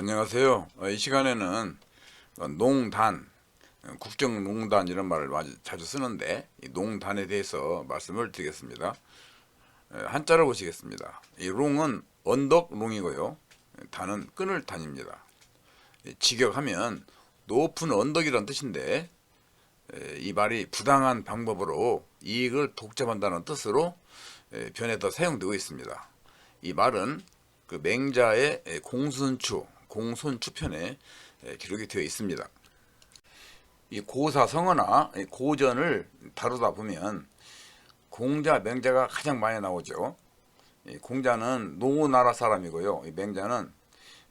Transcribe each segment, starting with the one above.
안녕하세요. 어, 이 시간에는 어, 농단, 어, 국정농단 이런 말을 자주 쓰는데 이 농단에 대해서 말씀을 드리겠습니다. 에, 한자를 보시겠습니다. 이 롱은 언덕 롱이고요. 단은 끈을 단입니다. 이 직역하면 높은 언덕이란 뜻인데 에, 이 말이 부당한 방법으로 이익을 독점한다는 뜻으로 에, 변해서 사용되고 있습니다. 이 말은 그 맹자의 에, 공순추, 공손추편에 에, 기록이 되어 있습니다. 이 고사 성어나 이 고전을 다루다 보면 공자, 맹자가 가장 많이 나오죠. 이 공자는 노나라 사람이고요. 이 맹자는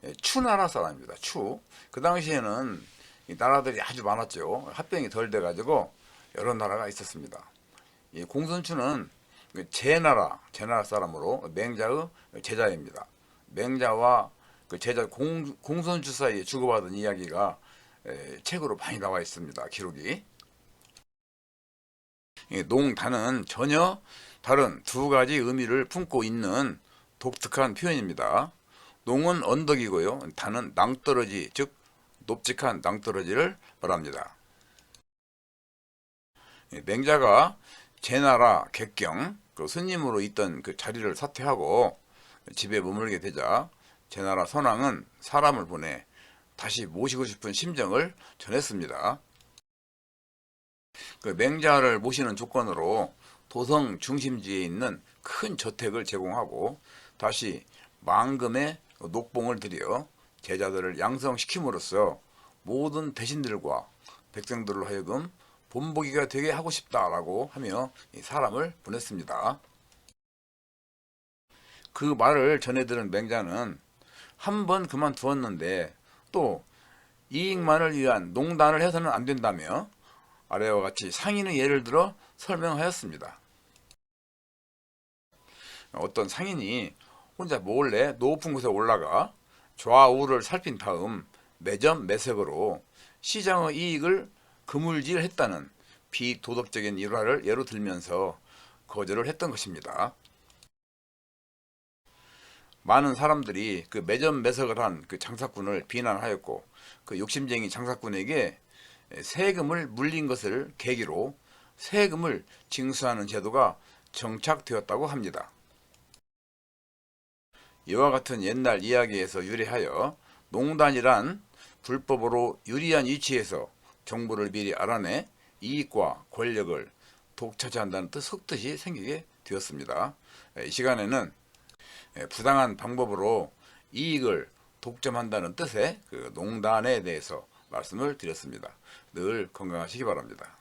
에, 추나라 사람입니다. 추. 그 당시에는 이 나라들이 아주 많았죠. 합병이 덜 돼가지고 여러 나라가 있었습니다. 이 공손추는 그 제나라, 제나라 사람으로 맹자의 제자입니다. 맹자와 그 제자 공, 공손추 사이에 주고받은 이야기가 에, 책으로 많이 나와 있습니다. 기록이. 이 농단은 전혀 다른 두 가지 의미를 품고 있는 독특한 표현입니다. 농은 언덕이고요. 단은 낭떠러지, 즉 높직한 낭떠러지를 말합니다. 이 맹자가 제나라 객경 그 스님으로 있던 그 자리를 사퇴하고 집에 머물게 되자 제 나라 선왕은 사람을 보내 다시 모시고 싶은 심정을 전했습니다. 그 맹자를 모시는 조건으로 도성 중심지에 있는 큰 저택을 제공하고 다시 만금의 녹봉을 들여 제자들을 양성시킴으로써 모든 대신들과 백성들로 하여금 본보기가 되게 하고 싶다라고 하며 이 사람을 보냈습니다. 그 말을 전해들은 맹자는 한 번 그만두었는데 또 이익만을 위한 농단을 해서는 안 된다며 아래와 같이 상인의 예를 들어 설명하였습니다. 어떤 상인이 혼자 몰래 높은 곳에 올라가 좌우를 살핀 다음 매점 매색으로 시장의 이익을 그물질했다는 비도덕적인 일화를 예로 들면서 거절을 했던 것입니다. 많은 사람들이 그 매점 매석을 한 그 장사꾼을 비난하였고 그 욕심쟁이 장사꾼에게 세금을 물린 것을 계기로 세금을 징수하는 제도가 정착되었다고 합니다. 이와 같은 옛날 이야기에서 유래하여 농단이란 불법으로 유리한 위치에서 정보를 미리 알아내 이익과 권력을 독차지한다는 뜻 속뜻이 생기게 되었습니다. 이 시간에는 부당한 방법으로 이익을 독점한다는 뜻의 그 농단에 대해서 말씀을 드렸습니다. 늘 건강하시기 바랍니다.